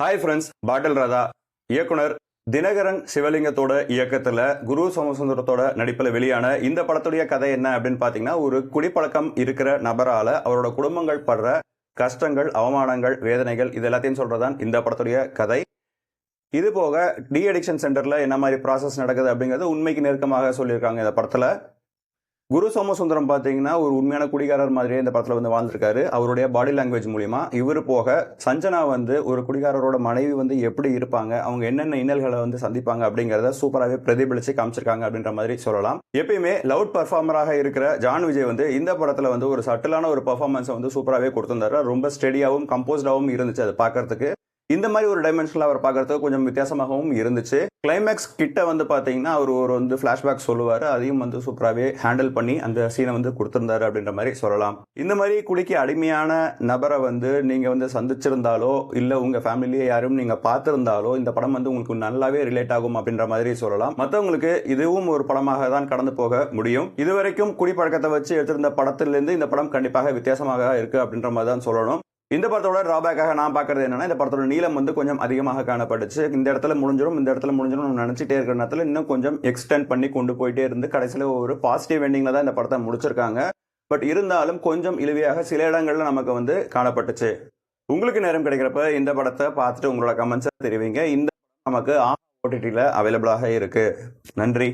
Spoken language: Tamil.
ஹாய் ஃப்ரெண்ட்ஸ் பாட்டில் ராதா. இயக்குனர் தினகரன் சிவலிங்கத்தோட இயக்கத்தில் குரு சோமசுந்தரத்தோட நடிப்பில் வெளியான இந்த படத்துடைய கதை என்ன அப்படின்னு பார்த்தீங்கன்னா ஒரு குடிப்பழக்கம் இருக்கிற நபரால் அவரோட குடும்பங்கள் படுற கஷ்டங்கள் அவமானங்கள் வேதனைகள் இது எல்லாத்தையும் சொல்றதான் இந்த படத்துடைய கதை. இது போக டி அடிக்ஷன் சென்டரில் என்ன மாதிரி ப்ராசஸ் நடக்குது அப்படிங்கிறது உண்மைக்கு நெருக்கமாக சொல்லியிருக்காங்க இந்த படத்தில். குரு சோமசுந்தரம் பார்த்தீங்கன்னா ஒரு உண்மையான குடிகாரர் மாதிரியே இந்த படத்தில் வந்து வாழ்ந்திருக்காரு. அவருடைய பாடி லாங்குவேஜ் மூலிமா இவர் போக சஞ்சனா வந்து ஒரு குடிகாரரோட மனைவி வந்து எப்படி இருப்பாங்க அவங்க என்னென்ன இன்னல்களை வந்து சந்திப்பாங்க அப்படிங்கிறத சூப்பராகவே பிரதிபலித்து காமிச்சிருக்காங்க அப்படின்ற மாதிரி சொல்லலாம். எப்பயுமே லவுட் பர்ஃபார்மராக இருக்கிற ஜான் விஜய் வந்து இந்த படத்தில் வந்து ஒரு சட்டிலான ஒரு பர்ஃபார்மன்ஸை வந்து சூப்பராகவே கொடுத்துருந்தாரு. ரொம்ப ஸ்டெடியாகவும் கம்போஸ்டாகவும் இருந்துச்சு அது பார்க்கறதுக்கு. இந்த மாதிரி ஒரு டைமென்ஷனில் அவர் பார்க்கறதுக்கு கொஞ்சம் வித்தியாசமாகவும் இருந்துச்சு. கிளைமேக்ஸ் கிட்ட வந்து பார்த்தீங்கன்னா அவர் ஒரு வந்து ஃப்ளாஷ்பேக் சொல்லுவார். அதையும் வந்து சூப்பராகவே ஹேண்டில் பண்ணி அந்த சீனை வந்து கொடுத்துருந்தாரு அப்படின்ற மாதிரி சொல்லலாம். இந்த மாதிரி குடிக்கு அடிமையான நபரை வந்து நீங்கள் வந்து சந்திச்சிருந்தாலோ இல்லை உங்கள் ஃபேமிலியே யாரும் நீங்கள் பார்த்துருந்தாலோ இந்த படம் வந்து உங்களுக்கு நல்லாவே ரிலேட் ஆகும் அப்படின்ற மாதிரி சொல்லலாம். மற்றவங்களுக்கு இதுவும் ஒரு படமாக தான் கடந்து போக முடியும். இதுவரைக்கும் குடிப்பழக்கத்தை வச்சு எடுத்திருந்த படத்திலிருந்து இந்த படம் கண்டிப்பாக வித்தியாசமாக இருக்கு அப்படின்ற மாதிரி தான் சொல்லணும். இந்த படத்தோட ட்ராபேக்காக நான் பார்க்கறது என்னன்னா இந்த படத்தோட நீளம் வந்து கொஞ்சம் அதிகமாக காணப்பட்டுச்சு. இந்த இடத்துல முடிஞ்சிடும் இந்த இடத்துல முடிஞ்சிடும் நினச்சிட்டே இருக்கிற நேரத்தில் இன்னும் கொஞ்சம் எக்ஸ்டெண்ட் பண்ணி கொண்டு போயிட்டே இருந்து கடைசியில் ஒரு பாசிட்டிவ் எண்டிங்கில் தான் இந்த படத்தை முடிச்சிருக்காங்க. பட் இருந்தாலும் கொஞ்சம் இழுவையாக சில இடங்கள்ல நமக்கு வந்து காணப்பட்டுச்சு. உங்களுக்கு நேரம் கிடைக்கிறப்ப இந்த படத்தை பார்த்துட்டு உங்களோட கமெண்ட்ஸை தெரிவிங்க. இந்த படம் நமக்கு ஓடிடியில் அவைலபிளாக இருக்கு. நன்றி.